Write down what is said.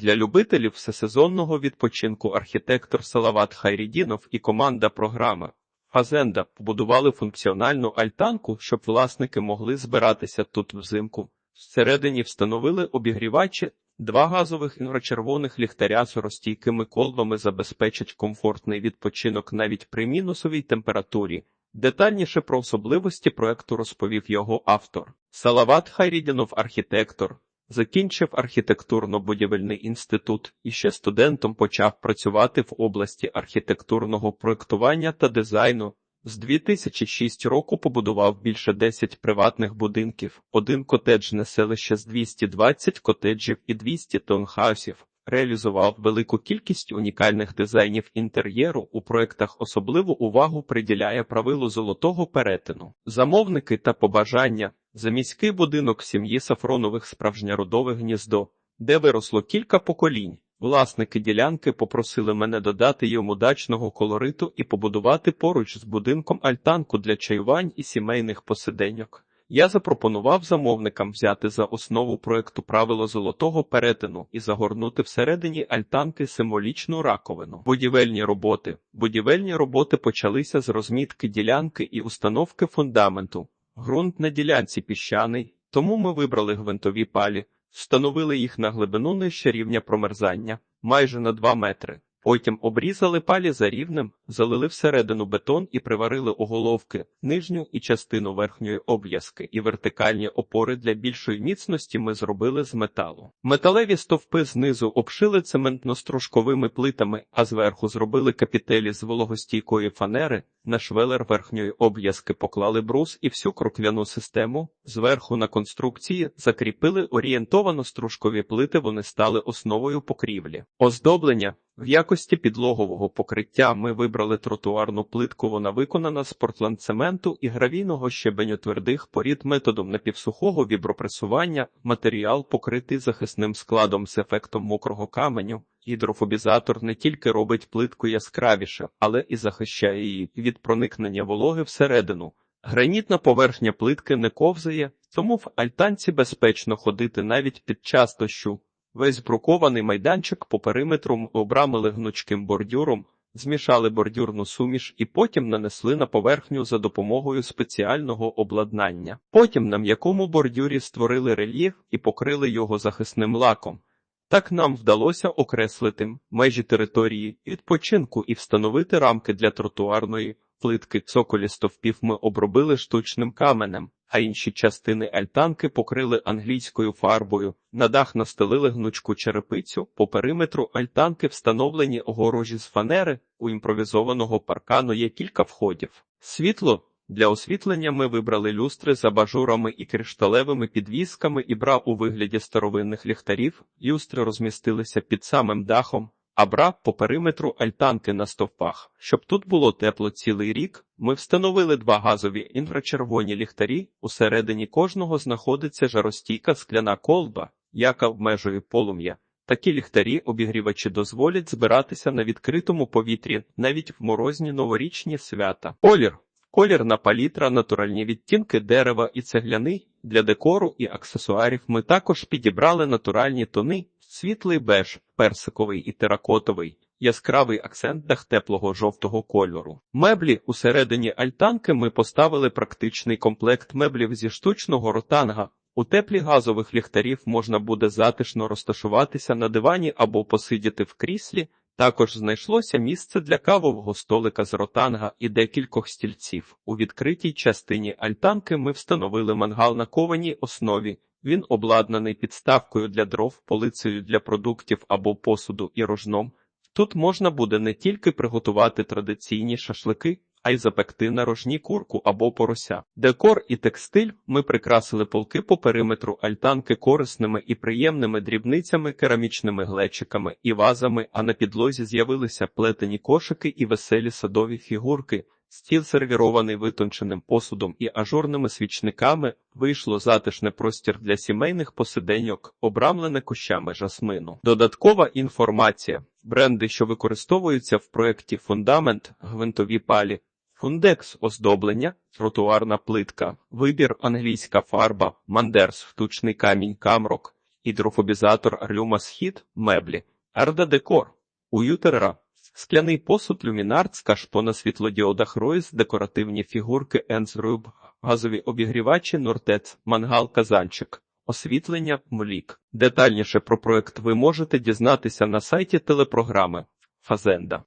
Для любителів всесезонного відпочинку архітектор Салават Хайрідінов і команда програми Фазенда побудували функціональну альтанку, щоб власники могли збиратися тут взимку. Всередині встановили обігрівачі, два газових інфрачервоних ліхтаря з розстійкими колбами забезпечать комфортний відпочинок навіть при мінусовій температурі. Детальніше про особливості проекту розповів його автор. Салават Хайрідінов, архітектор, закінчив архітектурно-будівельний інститут і ще студентом почав працювати в області архітектурного проектування та дизайну. З 2006 року побудував більше 10 приватних будинків, один котеджне селище з 220 котеджів і 200 таунхаусів. Реалізував велику кількість унікальних дизайнів інтер'єру. У проектах особливу увагу приділяє правилу золотого перетину. Замовники та побажання за міський будинок сім'ї Сафронових справжняродове гніздо, де виросло кілька поколінь. Власники ділянки попросили мене додати йому дачного колориту і побудувати поруч з будинком альтанку для чаювань і сімейних посиденьок. Я запропонував замовникам взяти за основу проекту правило золотого перетину і загорнути всередині альтанки символічну раковину. Будівельні роботи. Будівельні роботи почалися з розмітки ділянки і установки фундаменту. Ґрунт на ділянці піщаний, тому ми вибрали гвинтові палі, встановили їх на глибину нижче рівня промерзання, майже на 2 метри. Потім обрізали палі за рівнем, залили всередину бетон і приварили оголовки, нижню і частину верхньої обв'язки і вертикальні опори для більшої міцності ми зробили з металу. Металеві стовпи знизу обшили цементно-стружковими плитами, а зверху зробили капітелі з вологостійкої фанери. На швелер верхньої обв'язки поклали брус і всю кроквяну систему. Зверху на конструкції закріпили орієнтовано стружкові плити. Вони стали основою покрівлі. Оздоблення в якості підлогового покриття ми вибрали тротуарну плитку. Вона виконана з портландцементу і гравійного щебеню твердих порід методом напівсухого вібропресування. Матеріал покритий захисним складом з ефектом мокрого каменю. Гідрофобізатор не тільки робить плитку яскравіше, але і захищає її від проникнення вологи всередину. Гранітна поверхня плитки не ковзає, тому в альтанці безпечно ходити навіть під час дощу. Весь брукований майданчик по периметру ми обрамили гнучким бордюром, змішали бордюрну суміш і потім нанесли на поверхню за допомогою спеціального обладнання. Потім на м'якому бордюрі створили рельєф і покрили його захисним лаком. Так нам вдалося окреслити межі території відпочинку і встановити рамки для тротуарної плитки. Цоколі стовпів ми обробили штучним каменем, а інші частини альтанки покрили англійською фарбою. На дах настелили гнучку черепицю. По периметру альтанки встановлені огорожі з фанери. У імпровізованого паркану є кілька входів. Світло. Для освітлення ми вибрали люстри з абажурами і кришталевими підвісками і бра у вигляді старовинних ліхтарів. Люстри розмістилися під самим дахом, а бра по периметру альтанки на стовпах. Щоб тут було тепло цілий рік, ми встановили два газові інфрачервоні ліхтарі. Усередині кожного знаходиться жаростійка скляна колба, яка обмежує полум'я. Такі ліхтарі обігрівачі дозволять збиратися на відкритому повітрі навіть в морозні новорічні свята. Колір Колірна палітра, натуральні відтінки дерева і цегляни. Для декору і аксесуарів ми також підібрали натуральні тони, світлий беж, персиковий і теракотовий, яскравий акцент дах теплого жовтого кольору. Меблі усередині альтанки ми поставили практичний комплект меблів зі штучного ротанга. У теплі газових ліхтарів можна буде затишно розташуватися на дивані або посидіти в кріслі. Також знайшлося місце для кавового столика з ротанга і декількох стільців. У відкритій частині альтанки ми встановили мангал на кованій основі. Він обладнаний підставкою для дров, полицею для продуктів або посуду і рожном. Тут можна буде не тільки приготувати традиційні шашлики, а й запекти на рожні курку або порося. Декор і текстиль ми прикрасили полки по периметру альтанки корисними і приємними дрібницями, керамічними глечиками і вазами, а на підлозі з'явилися плетені кошики і веселі садові фігурки. Стіл сервірований витонченим посудом і ажурними свічниками, вийшло затишне простір для сімейних посиденьок, обрамлене кущами жасмину. Додаткова інформація. Бренди, що використовуються в проєкті фундамент, гвинтові палі, фундекс оздоблення, тротуарна плитка, вибір англійська фарба, мандерс, штучний камінь, камрок, гідрофобізатор Люма Схід, меблі, Ерда Декор, Уютера, скляний посуд Люмінарт, кашпо на світлодіодах Ройс, декоративні фігурки Ензруб, газові обігрівачі Нортец, мангал Казанчик. Освітлення МЛІК. Детальніше про проект ви можете дізнатися на сайті телепрограми Фазенда.